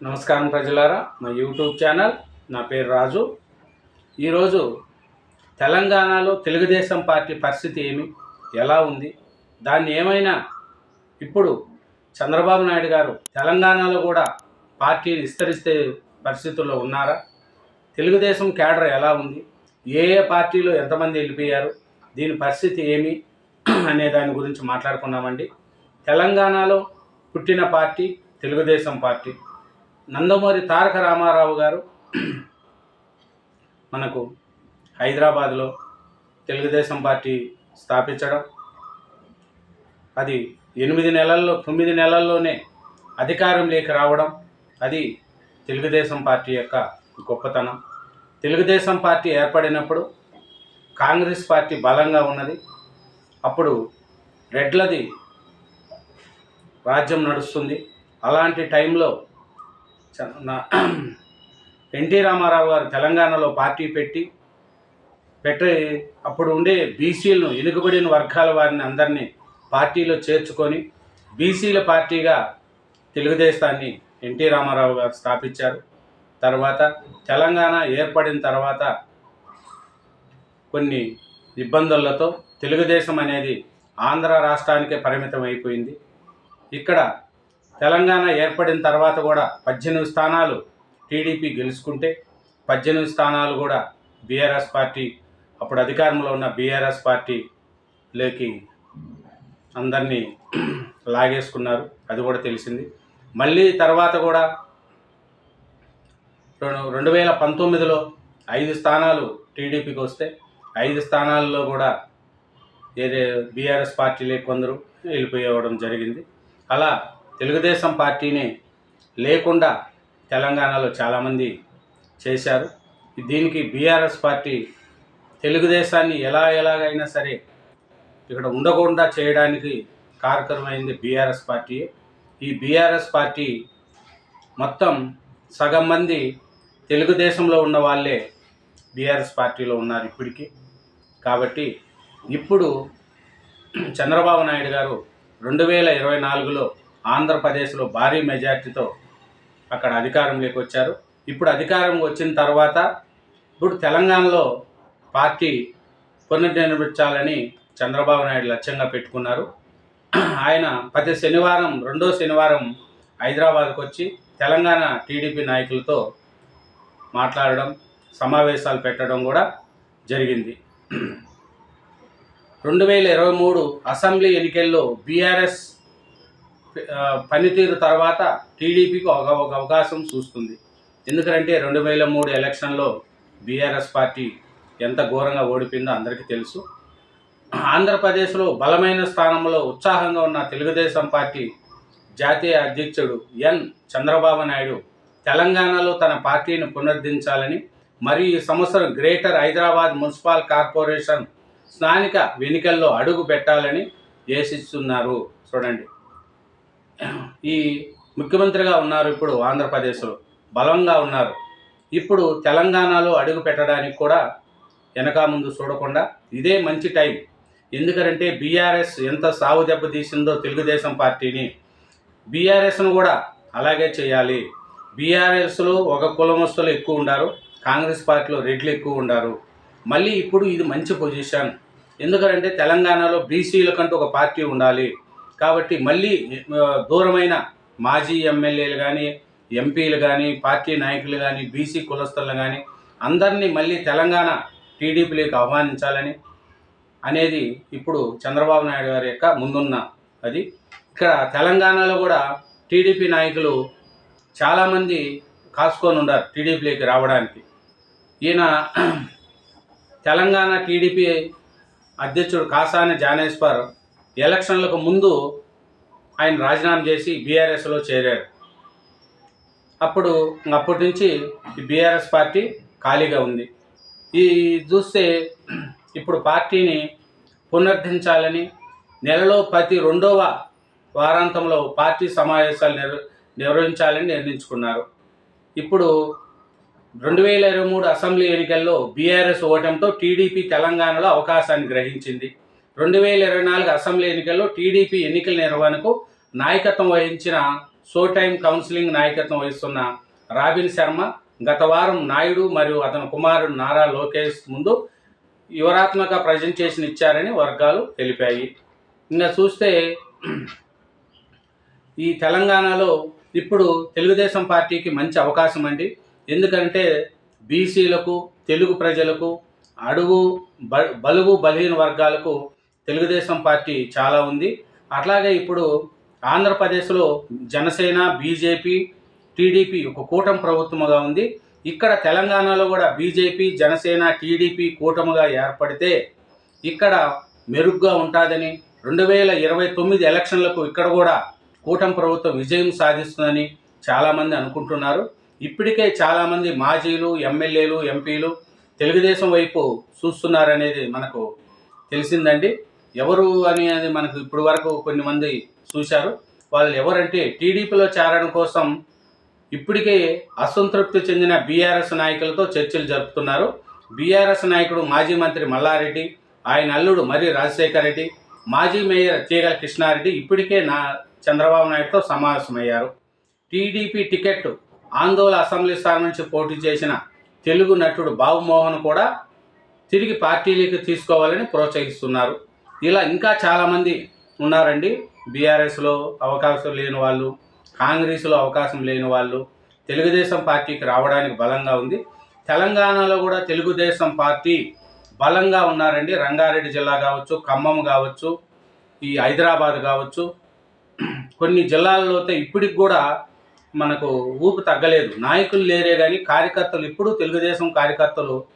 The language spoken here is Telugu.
నమస్కారం ప్రజలారా మా యూట్యూబ్ ఛానల్ నా పేరు రాజు. ఈరోజు తెలంగాణలో తెలుగుదేశం పార్టీ పరిస్థితి ఏమి ఎలా ఉంది దాన్ని ఏమైనా ఇప్పుడు చంద్రబాబు నాయుడు గారు తెలంగాణలో కూడా పార్టీని విస్తరిస్తే పరిస్థితుల్లో ఉన్నారా తెలుగుదేశం కేడర్ ఎలా ఉంది ఏ ఏ పార్టీలో ఎంతమంది వెళ్ళిపోయారు దీని పరిస్థితి ఏమి అనే దాని గురించి మాట్లాడుకున్నామండి. తెలంగాణలో పుట్టిన పార్టీ తెలుగుదేశం పార్టీ. నందమూరి తారక రామారావు గారు మనకు హైదరాబాద్లో తెలుగుదేశం పార్టీ స్థాపించడం. అది ఎనిమిది నెలల్లో తొమ్మిది నెలల్లోనే అధికారంలోకి రావడం. అది తెలుగుదేశం పార్టీ యొక్క గొప్పతనం. తెలుగుదేశం పార్టీ ఏర్పడినప్పుడు కాంగ్రెస్ పార్టీ బలంగా ఉన్నది. అప్పుడు రెడ్లది రాజ్యం నడుస్తుంది. అలాంటి టైంలో ఎన్టీ రామారావు గారు తెలంగాణలో పార్టీ పెట్టి పెట్టి అప్పుడు ఉండే బీసీలను వెనుకబడిన వర్గాల వారిని అందరినీ పార్టీలో చేర్చుకొని బీసీల పార్టీగా తెలుగుదేశాన్ని ఎన్టీ రామారావు గారు స్థాపించారు. తర్వాత తెలంగాణ ఏర్పడిన తర్వాత కొన్ని ఇబ్బందులతో తెలుగుదేశం అనేది ఆంధ్ర రాష్ట్రానికే పరిమితం అయిపోయింది ఇక్కడ తెలంగాణ ఏర్పడిన తర్వాత కూడా పద్దెనిమిది స్థానాలు టీడీపీ గెలుచుకుంటే పద్దెనిమిది స్థానాలు కూడా బీఆర్ఎస్ పార్టీ అప్పుడు అధికారంలో ఉన్న బీఆర్ఎస్ పార్టీలోకి అందరినీ లాగేసుకున్నారు. అది కూడా తెలిసింది. మళ్ళీ తర్వాత కూడా రెండు రెండు వేల పంతొమ్మిదిలో ఐదు స్థానాలు టీడీపీకి వస్తే ఐదు స్థానాల్లో కూడా ఏదే బీఆర్ఎస్ పార్టీలే కొందరు వెళ్ళిపోయేవడం జరిగింది. అలా తెలుగుదేశం పార్టీని లేకుండా తెలంగాణలో చాలామంది చేశారు. దీనికి బీఆర్ఎస్ పార్టీ తెలుగుదేశాన్ని ఎలా ఎలాగైనా సరే ఇక్కడ ఉండకుండా చేయడానికి కారకరమైంది బీఆర్ఎస్ పార్టీ. ఈ బీఆర్ఎస్ పార్టీ మొత్తం సగం మంది తెలుగుదేశంలో ఉన్న వాళ్ళే బీఆర్ఎస్ పార్టీలో ఉన్నారు ఇప్పటికీ. కాబట్టి ఇప్పుడు చంద్రబాబు నాయుడు గారు రెండు వేల ఇరవై నాలుగులో ఆంధ్రప్రదేశ్లో భారీ మెజార్టీతో అక్కడ అధికారంలోకి వచ్చారు. ఇప్పుడు అధికారం వచ్చిన తర్వాత ఇప్పుడు తెలంగాణలో పార్టీ పునర్నిర్మించాలని చంద్రబాబు నాయుడు లక్ష్యంగా పెట్టుకున్నారు. ఆయన ప్రతి శనివారం రెండో శనివారం హైదరాబాద్కు వచ్చి తెలంగాణ టీడీపీ నాయకులతో మాట్లాడడం సమావేశాలు పెట్టడం కూడా జరిగింది. రెండు వేల ఇరవై మూడు అసెంబ్లీ ఎన్నికల్లో బీఆర్ఎస్ పనితీరు తర్వాత టీడీపీకి ఒక ఒక అవకాశం చూస్తుంది. ఎందుకంటే రెండు వేల మూడు ఎలక్షన్లో బీఆర్ఎస్ పార్టీ ఎంత ఘోరంగా ఓడిపోయిందో అందరికీ తెలుసు. ఆంధ్రప్రదేశ్లో బలమైన స్థానంలో ఉత్సాహంగా ఉన్న తెలుగుదేశం పార్టీ జాతీయ అధ్యక్షుడు ఎన్ చంద్రబాబు నాయుడు తెలంగాణలో తన పార్టీని పునరుద్ధరించాలని మరియు ఈ సంవత్సరం గ్రేటర్ హైదరాబాద్ మున్సిపల్ కార్పొరేషన్ స్థానిక ఎన్నికల్లో అడుగు పెట్టాలని యేసిస్తున్నారు చూడండి. ఈ ముఖ్యమంత్రిగా ఉన్నారు ఇప్పుడు ఆంధ్రప్రదేశ్లో బలంగా ఉన్నారు. ఇప్పుడు తెలంగాణలో అడుగు పెట్టడానికి కూడా వెనక ముందు చూడకుండా ఇదే మంచి టైం. ఎందుకంటే బీఆర్ఎస్ ఎంత సాగు దెబ్బతీసిందో తెలుగుదేశం పార్టీని బీఆర్ఎస్ను కూడా అలాగే చేయాలి. బీఆర్ఎస్లో ఒక కులమస్తులు ఎక్కువ ఉండారు కాంగ్రెస్ పార్టీలో రెడ్లు ఎక్కువ ఉండారు. మళ్ళీ ఇప్పుడు ఇది మంచి పొజిషన్. ఎందుకంటే తెలంగాణలో బీసీలకంటూ ఒక పార్టీ ఉండాలి. కాబట్టి మళ్ళీ దూరమైన మాజీ ఎమ్మెల్యేలు కానీ ఎంపీలు కానీ పార్టీ నాయకులు కానీ బీసీ కులస్తులు కానీ అందరినీ మళ్ళీ తెలంగాణ టీడీపీలోకి ఆహ్వానించాలని అనేది ఇప్పుడు చంద్రబాబు నాయుడు గారి యొక్క ముందున్న అది. ఇక్కడ తెలంగాణలో కూడా టీడీపీ నాయకులు చాలామంది కాసుకొని ఉన్నారు టీడీపీలోకి రావడానికి. ఈయన తెలంగాణ టీడీపీ అధ్యక్షుడు కాసాని జానేశ్వర్ ఎలక్షన్లకు ముందు ఆయన రాజీనామా చేసి బీఆర్ఎస్లో చేరారు. అప్పుడు అప్పటి నుంచి బీఆర్ఎస్ పార్టీ ఖాళీగా ఉంది. ఈ చూస్తే ఇప్పుడు పార్టీని పునరుద్ధరించాలని నెలలో ప్రతి రెండవ వారాంతంలో పార్టీ సమావేశాలు నిర్వ నిర్వహించాలని నిర్ణయించుకున్నారు. ఇప్పుడు రెండు వేల ఇరవై మూడు అసెంబ్లీ ఎన్నికల్లో బీఆర్ఎస్ ఓటమితో టీడీపీ తెలంగాణలో అవకాశాన్ని గ్రహించింది. రెండు వేల ఇరవై నాలుగు అసెంబ్లీ ఎన్నికల్లో టీడీపీ ఎన్నికల నిర్వహణకు నాయకత్వం వహించిన సో టైమ్ కౌన్సిలింగ్ నాయకత్వం వహిస్తున్న రాబిన్ శర్మ గత వారం నాయుడు మరియు అతని కుమారుడు నారా లోకేష్ ముందు యువరాత్మక ప్రజెంటేషన్ ఇచ్చారని వర్గాలు తెలిపాయి. ఇంకా చూస్తే ఈ తెలంగాణలో ఇప్పుడు తెలుగుదేశం పార్టీకి మంచి అవకాశం అండి. ఎందుకంటే బీసీలకు తెలుగు ప్రజలకు అడుగు బ బలుగు బలహీన వర్గాలకు తెలుగుదేశం పార్టీ చాలా ఉంది. అట్లాగే ఇప్పుడు ఆంధ్రప్రదేశ్లో జనసేన బీజేపీ టీడీపీ ఒక కూటమి ప్రభుత్వముగా ఉంది. ఇక్కడ తెలంగాణలో కూడా బీజేపీ జనసేన టీడీపీ కూటమిగా ఏర్పడితే ఇక్కడ మెరుగ్గా ఉంటుందని రెండు వేల ఇరవై తొమ్మిది ఎలక్షన్లకు ఇక్కడ కూడా కూటమి ప్రభుత్వం విజయం సాధిస్తుందని చాలామంది అనుకుంటున్నారు. ఇప్పటికే చాలామంది మాజీలు ఎమ్మెల్యేలు ఎంపీలు తెలుగుదేశం వైపు చూస్తున్నారనేది మనకు తెలిసిందండి. ఎవరు అనేది మనకు ఇప్పుడు వరకు కొన్ని మంది చూశారు. వాళ్ళు ఎవరంటే టీడీపీలో చేరడం కోసం ఇప్పటికే అసంతృప్తి చెందిన బీఆర్ఎస్ నాయకులతో చర్చలు జరుపుతున్నారు. బీఆర్ఎస్ నాయకుడు మాజీ మంత్రి మల్లారెడ్డి ఆయన అల్లుడు మరి రాజశేఖర రెడ్డి మాజీ మేయర్ తీగల కృష్ణారెడ్డి ఇప్పటికే నా చంద్రబాబు నాయుడుతో సమావేశమయ్యారు. టీడీపీ టికెట్ ఆందోళన అసెంబ్లీ స్థానం నుంచి పోటీ చేసిన తెలుగు నటుడు బాబుమోహన్ కూడా తిరిగి పార్టీలోకి తీసుకోవాలని ప్రోత్సహిస్తున్నారు. ఇలా ఇంకా చాలామంది ఉన్నారండి. బీఆర్ఎస్లో అవకాశం లేని వాళ్ళు కాంగ్రెస్లో అవకాశం లేని వాళ్ళు తెలుగుదేశం పార్టీకి రావడానికి బలంగా ఉంది. తెలంగాణలో కూడా తెలుగుదేశం పార్టీ బలంగా ఉన్నారండి. రంగారెడ్డి జిల్లా కావచ్చు ఖమ్మం కావచ్చు ఈ హైదరాబాద్ కావచ్చు. కొన్ని జిల్లాల్లో అయితే ఇప్పటికి కూడా మనకు ఊపు తగ్గలేదు. నాయకులు లేరే కానీ కార్యకర్తలు ఇప్పుడు తెలుగుదేశం కార్యకర్తలు